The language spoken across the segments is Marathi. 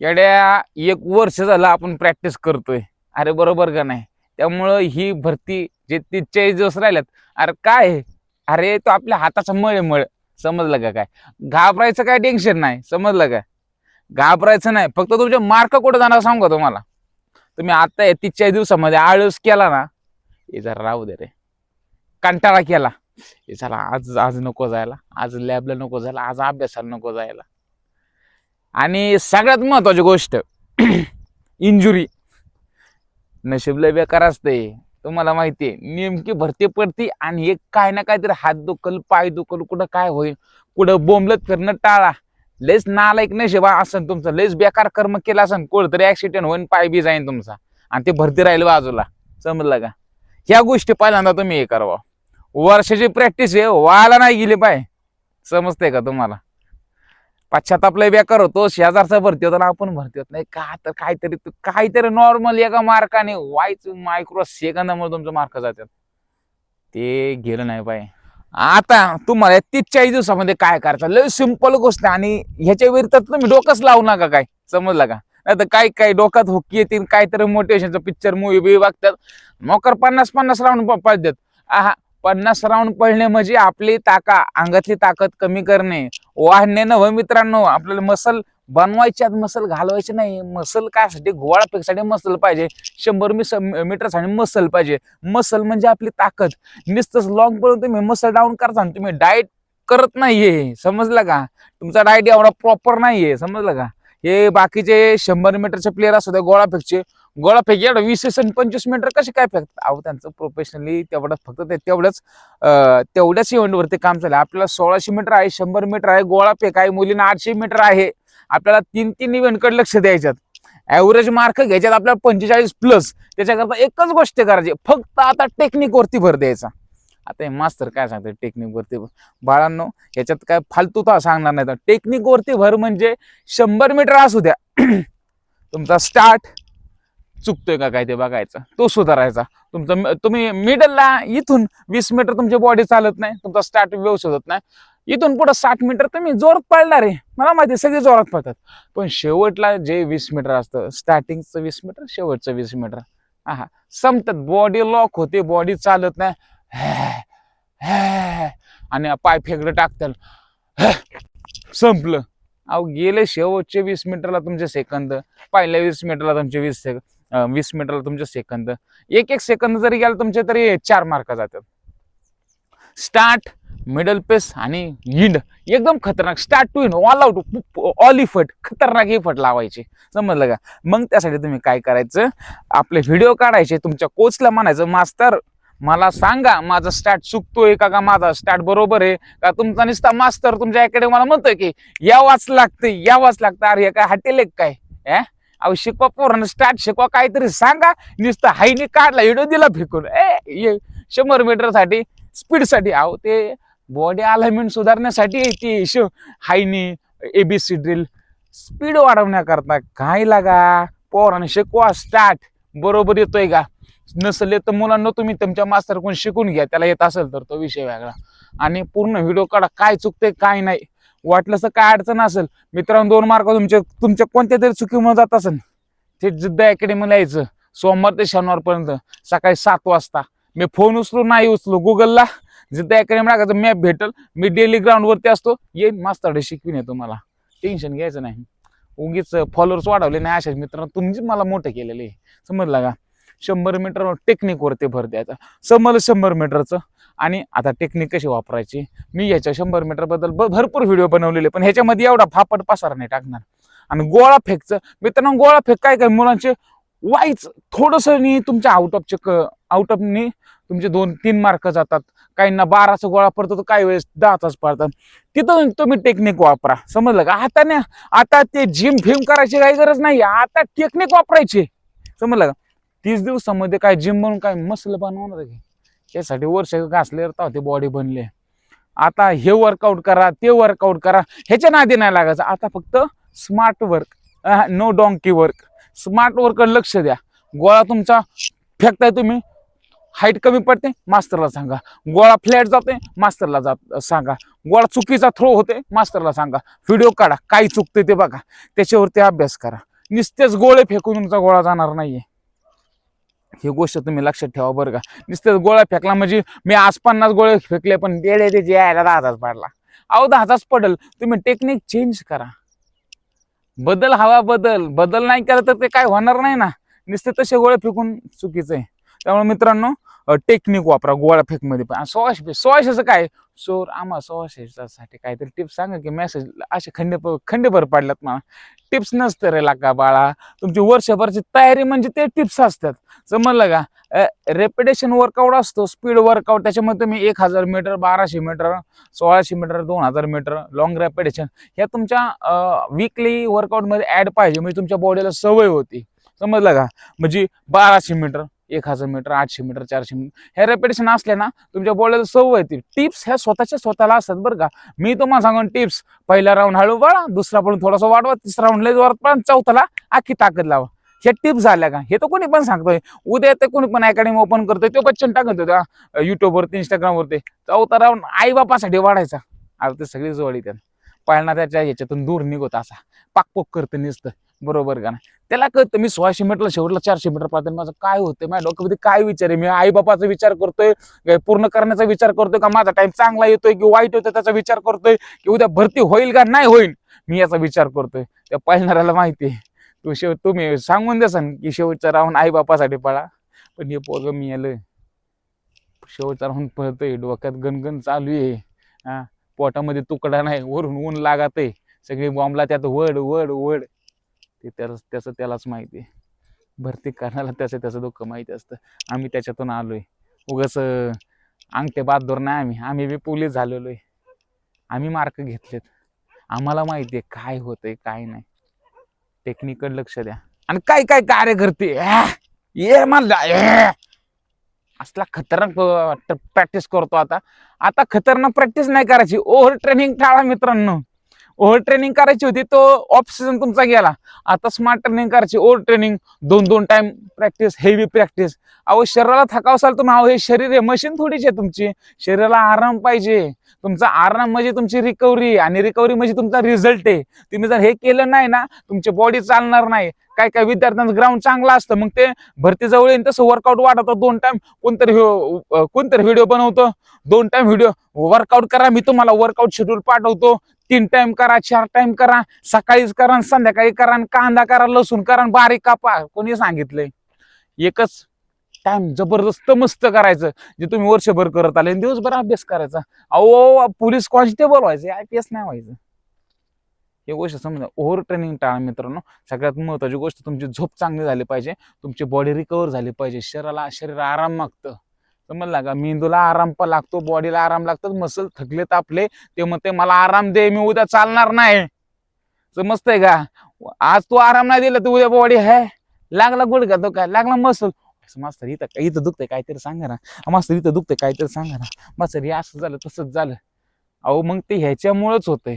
येड्या एक वर्ष झालं आपण प्रॅक्टिस करतोय. अरे बरोबर का नाही? त्यामुळं ही भरती जे तीस चाळीस दिवस राहिल्यात अरे काय? अरे तो आपल्या हाताचा मळ मळ. समजलं का काय? घाबरायचं काय टेन्शन नाही. समजलं का? घाबरायचं नाही. फक्त तुमचे मार्क कुठं जाणार सांगू तुम्हाला? तुम्ही आता या तीस चाळीस दिवसामध्ये आळस केला ना हे जरा राहू दे रे. कंटाळा केला. हे चला आज आज नको जायला. आज लॅबला नको जायला. आज अभ्यासाला नको जायला. आणि सगळ्यात महत्वाची गोष्ट इंजुरी नशीब लय बेकार असते तुम्हाला माहिती आहे नेमकी भरती पडती आणि एक काय ना काहीतरी हात दुखल पाय दुखल कुठं काय होईल कुठं बोंबलत फिरणं टाळा. लेस नालायक नशीब असं तुमचं. लेस बेकार कर्म केलं असन कुठंतरी ऍक्सिडेंट होईन पाय बी जाईन तुमचा. आणि ते भरती राहील बाजूला. समजलं का? ह्या गोष्टी पहिल्यांदा तुम्ही हे करावा. वर्षाची प्रॅक्टिस आहे व्हायला नाही गेली पाय. समजते का तुम्हाला? पश्चाताप लय बेकार होतो शेजारचा भरती होतो ना आपण भरती होत नाही. का तर काहीतरी काहीतरी नॉर्मल एका मार्काने व्हायचं मायक्रो सेकंदामुळे तुमचं मार्क जातात. ते गेलं नाही पाय आता तुम्हाला तीस चाळीस दिवसामध्ये काय करायचं? लय सिंपल गोष्ट आणि ह्याच्या विरुद्ध तुम्ही डोकंच लावू नका काय? समजलं का? नाही तर काही काही डोक्यात होकी येतील काहीतरी मोटिवेशनचं पिक्चर मूवी बी बघतात. मोकर पन्नास पन्नास राऊंड पळतात. आहा पन्नास राऊंड पळणे म्हणजे आपली ताका अंगातली ताकद कमी करणे. वाढणे नव मित्रांनो आपल्याला मसल बनवायच्यात मसल घालवायचे नाही. मसल कायसाठी? गोळापेक्षासाठी मसल पाहिजे. शंभर मिस मीटरसाठी मसल पाहिजे. मसल म्हणजे आपली ताकद. नुसतंच लॉंग पळून तुम्ही मसल डाऊन करता आणि तुम्ही डाएट करत नाहीये. समजलं का? तुमचा डाएट एवढा प्रॉपर नाहीये. समजलं का? हे बाकीचे शंभर मीटरचे प्लेअर असू द्या गोळा फेकचे गोळा फेक एवढं वीस आणि पंचवीस मीटर कसे काय फेकतात? अहो त्यांचं प्रोफेशनली तेवढं फक्त ते तेवढंच तेवढ्याच इव्हेंटवरती काम चाललं आपल्याला सोळाशे मीटर आहे शंभर मीटर आहे गोळा फेक आहे मुलींना आठशे मीटर आहे. आपल्याला तीन तीन इव्हेंटकडे लक्ष द्यायच्यात. ॲव्हरेज मार्क घ्यायच्यात आपल्याला पंचेचाळीस प्लस त्याच्याकरता एकच गोष्ट करायची फक्त आता टेक्निकवरती भर द्यायचा. आता हे मास्तर काय सांगतात टेक्निकवरती बाळांनो याच्यात काय फालतू तर सांगणार नाही. तर टेक्निकवरती भर म्हणजे शंभर मीटर असू द्या. तुमचा स्टार्ट चुकतोय का काय ते बघायचं. तो सुधारायचा. तुमचं तुम्ही मिडलला इथून वीस मीटर तुमची बॉडी चालत नाही. तुमचा स्टार्ट व्यवस्थित होत नाही. इथून पुढे साठ मीटर तुम्ही जोरात पळणार आहे. मला माहिती सगळे जोरात पळतात. पण शेवटला जे वीस मीटर असतं स्टार्टिंगचं वीस मीटर शेवटचं वीस मीटर हा संपतात. बॉडी लॉक होते बॉडी चालत नाही. आणि पाय फेकडं टाकतात. संपलं. अहो गेले शेवटचे वीस मीटरला तुमचे सेकंद. पहिल्या वीस मीटरला तुमचे वीस सेक वीस मीटरला तुमचे सेकंद. एक एक सेकंद जरी गेला तुमचे तरी चार मार्क जातात. स्टार्ट मिडल पेस आणि हिंड एकदम खतरनाक. स्टार्ट टू हिंड ऑल आउट ऑल इफट खतरनाक इफट लावायचे. समजलं का? मग त्यासाठी तुम्ही काय करायचं? आपले व्हिडिओ काढायचे. तुमच्या कोचला म्हणायचं मास्तर मला सांगा माझा स्टार्ट चुकतोय का का माझा स्टार्ट बरोबर आहे? का तुमचा नुसता मास्तर तुमच्या याकडे मला म्हणतोय की यावाच लागतं यावाच लागतं अरे काय हॉटेल एक काय? अं? अहो शिकवा पोरांना स्टार्ट शिकवा काहीतरी सांगा. नुसतं हायनी काढला व्हिडिओ दिला फेकून. ए ये शंभर मीटरसाठी स्पीडसाठी अहो ते बॉडी अलाइनमेंट सुधारण्यासाठी आहे ती. श हायनी एबीसी ड्रिल स्पीड वाढवण्याकरता काय लागा? पोरांना शिकवा स्टार्ट बरोबर येतोय का? नसले तर मुलांना तुम्ही तुमच्या मास्तरकडून शिकून घ्या. त्याला येत असेल तर तो विषय वेगळा. आणि पूर्ण व्हिडिओ काढा. काय चुकते काय नाही. वाटलं तर काय अडचण असेल मित्रांनो दोन मार्क तुमच्या तुमच्या कोणत्या तरी चुकीमुळे जात असेल ते जिद्द अकॅडमीला यायचं. सोमवार ते शनिवारपर्यंत सकाळी सात वाजता. मी फोन उचलू नाही उचलू गुगलला जिद्द अकॅडमी टाकायचं मॅप भेटल. मी डेली ग्राउंडवरती असतो. येईन मास्तर शिकवीन येतो मला टेन्शन घ्यायचं नाही. उगीच फॉलोअर्स वाढवले नाही अशाच मित्रांनो. तुम्हीच मला मोठं केलेलं आहे. समजलं का? शंभर मीटर टेक्निकवरती भर द्यायचा. समजलं शंभर मीटरचं? आणि आता टेक्निक कशी वापरायची? मी याच्या शंभर मीटरबद्दल ब- भरपूर व्हिडिओ बनवलेले पण ह्याच्यामध्ये एवढा फापट पसार नाही टाकणार. आणि गोळा फेकचं मित्रांनो गोळा फेक काय काय? मुलांचे वाईच थोडंसं नाही तुमच्या आउट ऑफचे क आउट ऑफनी तुमचे दोन तीन मार्क जातात. काहींना बाराचा गोळा पडतो तर काही वेळेस दहाचाच पडतात. तिथं तुम्ही टेक्निक वापरा. समजलं का? आता ना आता ते जिम फिम करायची काही गरज नाही आता टेक्निक वापरायची. समजलं का? तीस दिवसामध्ये काय जिम बनून काय मसल बनवणार आहे. त्यासाठी वर्ष घासले तर ते बॉडी बनले. आता हे वर्कआउट करा ते वर्कआउट करा ह्याच्या नादी नाही लागायचं. आता फक्त smart work no donkey work smart वर्कवर लक्ष द्या. गोळा तुमचा फेकताय तुम्ही हाईट कमी पडते मास्तरला सांगा. गोळा फ्लॅट जाते मास्तरला जात सांगा. गोळा चुकीचा थ्रो होते मास्तरला सांगा. व्हिडिओ काढा काय चुकते ते बघा. त्याच्यावरती अभ्यास करा. नुसतेच गोळे फेकून तुमचा गोळा जाणार नाहीये. ही गोष्ट तुम्ही लक्षात ठेवा बरं का. नुसतं गोळा फेकला म्हणजे मी आज पन्नास गोळे फेकले पण देड्या ते जे यायला दहाचाच पडला. अहो दहाचाच पडल. तुम्ही टेक्निक चेंज करा. बदल हवा बदल. बदल नाही केला तर ते काय होणार नाही ना. नुसते तसे गोळे फेकून चुकीचं आहे. त्यामुळे मित्रांनो टेक्निक वापरा गोळा फेकमध्ये पण. आणि सोळाशे सोळाशेचं काय? सोर आम्हा सोळाशेसाठी काहीतरी टिप्स सांगा की मेसेज असे खंडे खंडेभर पडल्यात मला. टिप्स नसतं रे लाका बाळा. तुमची वर्षभरची तयारी म्हणजे ते टिप्स असतात. समजलं का रेपिटेशन वर्कआउट असतो स्पीड वर्कआउट त्याच्यामध्ये तुम्ही एक हजार मीटर बाराशे मीटर सोळाशे मीटर दोन हजार मीटर लॉंग रेपिटेशन ह्या तुमच्या वीकली वर्कआउटमध्ये ॲड पाहिजे. म्हणजे तुमच्या बॉडीला सवय होती. समजलं का? म्हणजे बाराशे मीटर एक हजार मीटर आठशे मीटर चारशे मीटर हे रेपिटेशन असले ना तुमच्या बोलायला सवय येते टिप्स ह्या स्वतःच्या स्वतःला असतात बरं का. मी तुम्हाला सांगून टिप्स पहिला राऊंड हळू बाळा दुसरा पण थोडासा वाढवा तिसरा राऊंड लय जोरात पण चौथाला आखी ताकद लावा. ह्या टिप्स झाल्या का? हे तर कोणी पण सांगतोय. उद्या ते कोणी पण अकॅडमी ओपन करतोय तो बच्चन टाकत होता. युट्यूबवरती इंस्टाग्रामवरती चौथा राऊंड आई बापासाठी वाढायचा. आता ते सगळी जवळ येतात पाळणा त्याच्या ह्याच्यातून दूर निघत असा. पाकपोक करतं निसतं. बरोबर का नाही? त्याला कळतं मी सोळाशे मीटरला शेवटला चारशे मीटर पाहतो माझं काय होतं माझ्या डोक्यामध्ये काय विचार आहे? मी आई बापाचा विचार करतोय पूर्ण करण्याचा विचार करतोय का? माझा टाइम चांगला येतोय की वाईट होतोय त्याचा विचार करतोय की उद्या भरती होईल का? नाही होईल. मी याचा विचार करतोय. त्या पाळणाऱ्याला माहिती आहे. तू शेव तुम्ही सांगून द्यासन की शेवटचा राहून आई बापासाठी पळा. पण हे पोरग मी आलं शेवटचा राहून पळतोय. डोक्यात गणगण चालू आहे. हा. पोटामध्ये तुकडा नाही वरून ऊन लागत आहे सगळी बॉम्बला त्यात वड वड वड. ते त्याच त्याचं त्यालाच माहिती आहे. भरती करण्याला त्याचं त्याचं दुःख माहिती असतं. आम्ही त्याच्यातून आलो आहे उगाच अंगठे बहादूर नाही आम्ही. आम्ही बी पोलीस झालेलो आहे. आम्ही मार्क घेतलेत. आम्हाला माहिती आहे काय होतंय काय नाही. टेक्निकल लक्ष द्या. आणि काय काय कार्य करते ये म्हणला असला खतरनाक प्रॅक्टिस करतो आता. आता खतरनाक प्रॅक्टिस नाही करायची. ओव्हर ट्रेनिंग टाळा मित्रांनो. ओव्हर ट्रेनिंग करायची होती तो ऑफ सीझन तुमचा गेला. आता स्मार्ट ट्रेनिंग करायची ओव्हर ट्रेनिंग दोन दोन टाइम प्रॅक्टिस हेवी प्रॅक्टिस अहो शरीराला थकावसाल तुम्ही अहो हे शरीर आहे मशीन थोडीच आहे तुमची. शरीराला आराम पाहिजे. तुमचा आराम म्हणजे तुमची रिकव्हरी आणि रिकव्हरी म्हणजे तुमचा रिझल्ट आहे. तुम्ही जर हे केलं नाही ना तुमची बॉडी चालणार नाही. काय काय विद्यार्थ्यांचं ग्राउंड चांगला असतं मग ते भरती जवळ येईल तसं वर्कआउट वाढवतं. दोन टाइम कोणतरी कोणतरी व्हिडिओ बनवतो. दोन टाइम व्हिडिओ वर्कआउट करा मी तुम्हाला वर्कआउट शेड्यूल पाठवतो. तीन टाइम करा चार टाइम करा सकाळीच करा आणि संध्याकाळी करा आणि कांदा करा लसूण करा आणि बारीक कापा. कोणी सांगितलंय एकच टाइम जबरदस्त मस्त करायचं जे तुम्ही वर्षभर करत आले आणि दिवसभर अभ्यास करायचा. अहो पोलीस कॉन्स्टेबल व्हायचे आय पी एस नाही व्हायचं. हे गोष्ट समजा ओव्हर ट्रेनिंग टाळा मित्रांनो. सगळ्यात महत्वाची गोष्ट तुमची झोप चांगली झाली पाहिजे तुमची बॉडी रिकवर झाली पाहिजे शरीराला शरीर आराम मागतं. समजला का? मेंदूला आराम पण लागतो बॉडीला आराम लागतो मसल थकले तापले ते म्हणते मला आराम दे मी उद्या चालणार नाही. समजतंय का? आज तू आराम नाही दिला तर उद्या बॉडी आहे. लागला गुडघा तो काय लागला मसल मास्तर इथं काय इथं दुखतंय काहीतरी सांगा ना. मास्तर इथं दुखतंय काहीतरी सांगा ना. मास्तर हे असं झालं तसंच झालं. अहो मग ते ह्याच्यामुळंच होतंय.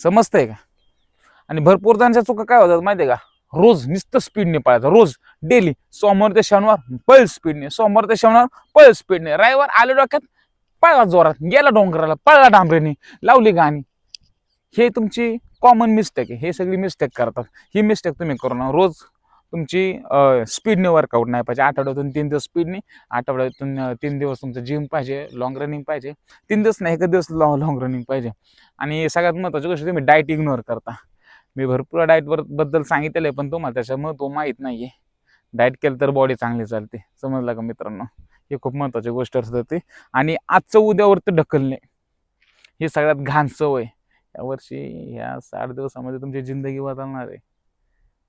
समजतंय का? आणि भरपूर जणांच्या चुका काय होतात माहितीये का? रोज नुसतं स्पीडने पळायचं. रोज डेली सोमवार ते शनिवार पळ स्पीडने सोमवार ते शनिवार पळ स्पीडने रविवार आले डोक्यात पळला जोरात. गेला डोंगराला पळला डांबरेने. लावली गाणी. हे तुमची कॉमन मिस्टेक आहे. हे सगळी मिस्टेक करतात. ही मिस्टेक तुम्ही करू नका. रोज तुमची स्पीडने वर्कआउट नाही पाहिजे. आठवड्यातून तीन दिवस स्पीडने आठवड्यातून तीन दिवस तुमचं जिम पाहिजे. लॉंग रनिंग पाहिजे. तीन दिवस नाही एक दिवस लॉंग रनिंग पाहिजे. आणि सगळ्यात महत्त्वाची गोष्ट तुम्ही डाएट इग्नोर करता. मी भरपूर डाएटवर बद्दल सांगितलेलं आहे पण तुम्हाला त्याच्यामुळे तो माहीत नाही आहे डाएट केलं तर बॉडी चांगली चालते समजलं का मित्रांनो? हे खूप महत्त्वाची गोष्ट असत होती आणि आजचं उद्यावरती ढकलणे. ही सगळ्यात घाण सवय. यावर्षी ह्या साठ दिवसामध्ये तुमची जिंदगी बदलणार आहे.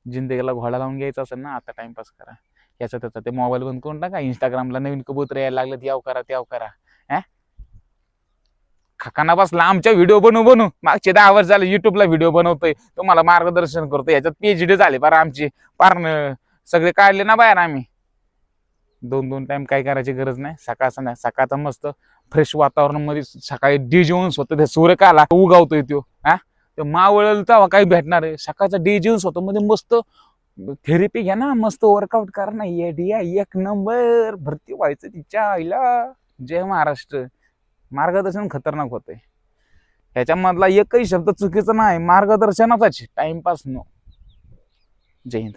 जिंदगीला घोडा लावून घ्यायचा असेल ना आता टाइमपास करा. याचा त्याचा ते मोबाईल बंद करून टाका. इंस्टाग्रामला नवीन कबूतर यायला लागलं याव करा त्याव करा. ॲ खकाना बसला आमच्या व्हिडिओ बनवू बनवू. मागचे दहा वर्ष झाले युट्यूबला व्हिडिओ बनवतोय. तुम्हाला मार्गदर्शन करतो याच्यात पीएचडी झाले बरं आमची. पार सगळे काढले ना बाहेर आम्ही. दोन दोन टाइम काय करायची गरज नाही. सकाळ संध्या सकाळचा मस्त फ्रेश वातावरणामध्ये सकाळी डी जेवून स्वतः ते सूर्य काला उगावतोय तो. हा? ते मावळल तेव्हा काही भेटणार आहे? सकाळचा डी जेवून स्वतः मध्ये मस्त थेरपी घ्या ना. मस्त वर्कआउट करा ना. येडिया एक नंबर भरती व्हायचं तिच्या आईला. जय महाराष्ट्र. मार्गदर्शन खतरनाक होते ह्याच्यामधला एकही शब्द चुकीचा नाही मार्गदर्शनाचाच टाइमपास नो जय हिंद.